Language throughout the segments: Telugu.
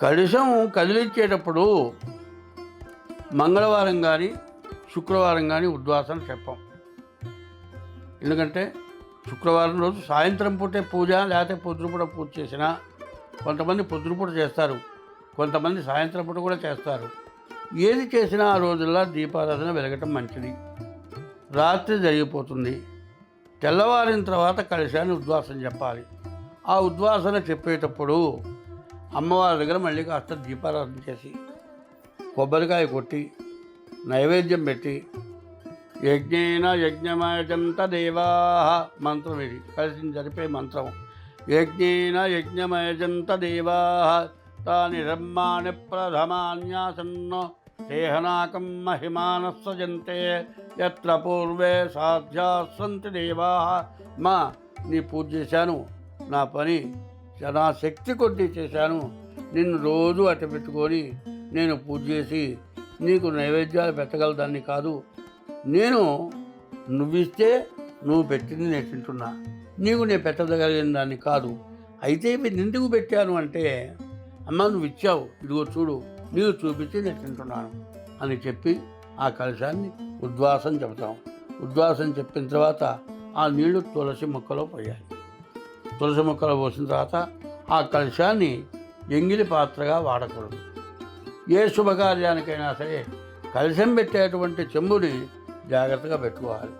కలుషం కదిలించేటప్పుడు మంగళవారం కానీ శుక్రవారం కానీ ఉద్వాసన చెప్పం. ఎందుకంటే శుక్రవారం రోజు సాయంత్రం పూటే పూజ లేకపోతే పొద్దుపూట పూజ చేసినా కొంతమంది పొద్దుపూట చేస్తారు. కొంతమంది సాయంత్రం పూట కూడా చేస్తారు. ఏది చేసినా ఆ రోజుల్లో దీపారాధన వెలగటం మంచిది. రాత్రి జరిగిపోతుంది. తెల్లవారిన తర్వాత కలశాన్ని ఉద్వాసన చెప్పాలి. ఆ ఉద్వాసన చెప్పేటప్పుడు అమ్మవారి దగ్గర మళ్ళీ కాస్త దీపారాధన చేసి కొబ్బరికాయ కొట్టి నైవేద్యం పెట్టి యజ్ఞేన యజ్ఞమయజంత దేవా మంత్రం ఇది. కలిసి జరిపే మంత్రం. యజ్ఞేన యజ్ఞమయజంత దేవా తాని రమ్మాని ప్రథమాన్యాసన్నో దేహనాకం మహిమానస్సజంతే ఎత్ర పూర్వే సాధ్యా దేవా మా నీ పూజ చేశాను. నా పని నా శక్తి కొద్ది చేశాను. నిన్ను రోజు అట్ట పెట్టుకొని నేను పూజ చేసి నీకు నైవేద్యాలు పెట్టగలదాన్ని కాదు. నేను నువ్విస్తే నువ్వు పెట్టింది నేను తింటున్నా. నీకు నేను పెట్టదగలిగిన దాన్ని కాదు. అయితే ఇవి ఎందుకు పెట్టాను అంటే అమ్మ నువ్వు ఇచ్చావు. ఇదిగో చూడు నీవు చూపించి నేను తింటున్నాను అని చెప్పి ఆ కలశాన్ని ఉద్వాసం చెబుతాం. ఉద్వాసం చెప్పిన తర్వాత ఆ నీళ్ళు తులసి మొక్కలో పోయాలి తులసి ముక్కలు పోసిన తర్వాత ఆ కలశాన్ని ఎంగిలి పాత్రగా వాడకూడదు. ఏ శుభకార్యానికైనా సరే కలశం పెట్టేటువంటి చెంబుని జాగ్రత్తగా పెట్టుకోవాలి.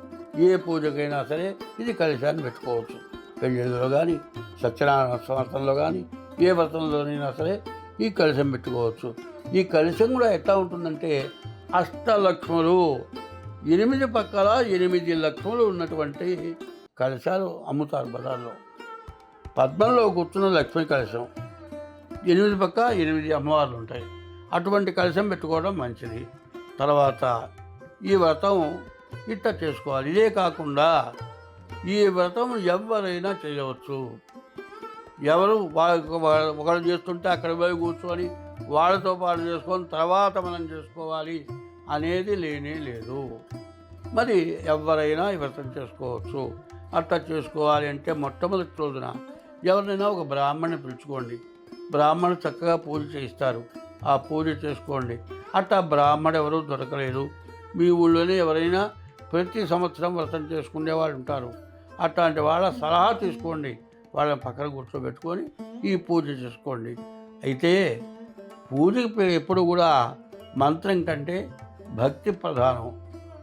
ఏ పూజకైనా సరే ఇది కలశాన్ని పెట్టుకోవచ్చు. పెళ్ళిళ్ళలో కానీ సత్యనారాయణ వ్రతంలో కానీ ఏ వ్రతంలోనైనా సరే ఈ కలశం పెట్టుకోవచ్చు. ఈ కలశం కూడా ఎట్లా ఉంటుందంటే అష్టలక్ష్ములు ఎనిమిది పక్కల ఎనిమిది లక్ష్ములు ఉన్నటువంటి కలశాలు అమ్ముతారు బజార్లో. పద్మంలో కూర్చున్న లక్ష్మీ కలశం. ఎనిమిది పక్క ఎనిమిది అమ్మవార్లు ఉంటాయి. అటువంటి కలశం పెట్టుకోవడం మంచిది. తర్వాత ఈ వ్రతం ఇట్ట చేసుకోవాలి. ఇదే కాకుండా ఈ వ్రతం ఎవరైనా చేయవచ్చు. ఎవరు వాళ్ళ చేస్తుంటే అక్కడ పోయి కూర్చొని వాళ్ళతో పాటు చేసుకొని తర్వాత మనం చేసుకోవాలి అనేది లేనే లేదు. మరి ఎవరైనా ఈ వ్రతం చేసుకోవచ్చు. అట్లా చేసుకోవాలి అంటే మొట్టమొదటి రోజున ఎవరినైనా ఒక బ్రాహ్మణ్ని పిలుచుకోండి. బ్రాహ్మణుడు చక్కగా పూజ చేయిస్తారు. ఆ పూజ చేసుకోండి. అట్టా బ్రాహ్మడు ఎవరు దొరకలేదు. మీ ఊళ్ళోనే ఎవరైనా ప్రతి సంవత్సరం వ్రతం చేసుకునే వాళ్ళు ఉంటారు. అట్లాంటి వాళ్ళ సలహా తీసుకోండి. వాళ్ళని పక్కన కూర్చోబెట్టుకొని ఈ పూజ చేసుకోండి. అయితే పూజకి ఎప్పుడు కూడా మంత్రం కంటే భక్తి ప్రధానం.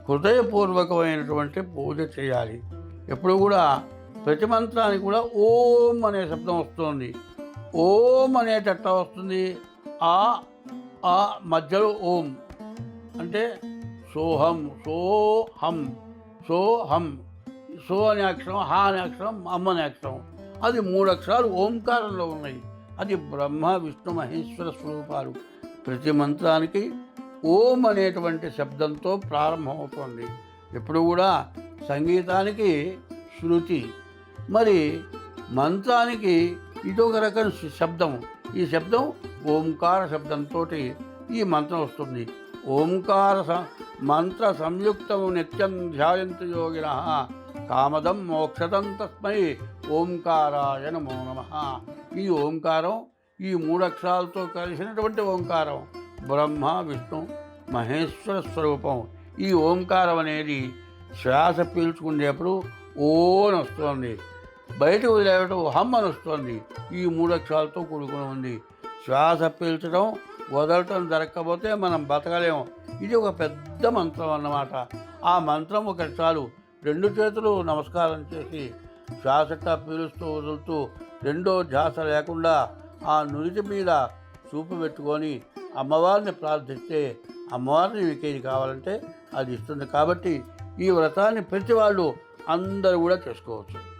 హృదయపూర్వకమైనటువంటి పూజ చేయాలి. ఎప్పుడు కూడా ప్రతి మంత్రానికి కూడా ఓం అనే శబ్దం వస్తుంది. ఓం అనేటట్ట వస్తుంది? ఆ ఆ మధ్యలో ఓం. అంటే సోహం సోహం సోహం. సో అనే అక్షరం హా అనే అక్షరం అమ్మ అనే అక్షరం. అది మూడు అక్షరాలు ఓంకారంలో ఉన్నాయి. అది బ్రహ్మ విష్ణు మహేశ్వర స్వరూపాలు. ప్రతి మంత్రానికి ఓం అనేటువంటి శబ్దంతో ప్రారంభమవుతుంది. ఎప్పుడు కూడా సంగీతానికి శృతి. మరి మంత్రానికి ఇదొక రకం శబ్దం. ఈ శబ్దం ఓంకార శబ్దంతో ఈ మంత్రం వస్తుంది. ఓంకార స- మంత్ర సంయుక్తము నిత్యం ధ్యాయంతు యోగిన కామదం మోక్షదం తస్మై ఓంకారాయ నమో నమ. ఈ ఓంకారం ఈ మూడక్షరాలతో కలిసినటువంటి ఓంకారం. బ్రహ్మ విష్ణు మహేశ్వర స్వరూపం. ఈ ఓంకారం అనేది శ్వాస పీల్చుకునేప్పుడు ఓన్ వస్తుంది బయటకు వదిలేయడం హమ్ వస్తుంది ఈ మూడు అక్షరాలతో కూడుకుని ఉంది. శ్వాస పీల్చడం వదలటం జరగకపోతే మనం బతకలేము ఇది ఒక పెద్ద మంత్రం అన్నమాట. ఆ మంత్రం ఒకటి చాలు రెండు చేతులు నమస్కారం చేసి శ్వాసట పీలుస్తూ వదులుతూ రెండో ధ్యాస లేకుండా ఆ నురిటి మీద చూపు పెట్టుకొని అమ్మవారిని ప్రార్థిస్తే అమ్మవారిని మీకు ఏది కావాలంటే అది ఇస్తుంది. కాబట్టి ఈ వ్రతాన్ని ప్రతి వాళ్ళు అందరూ కూడా చేసుకోవచ్చు.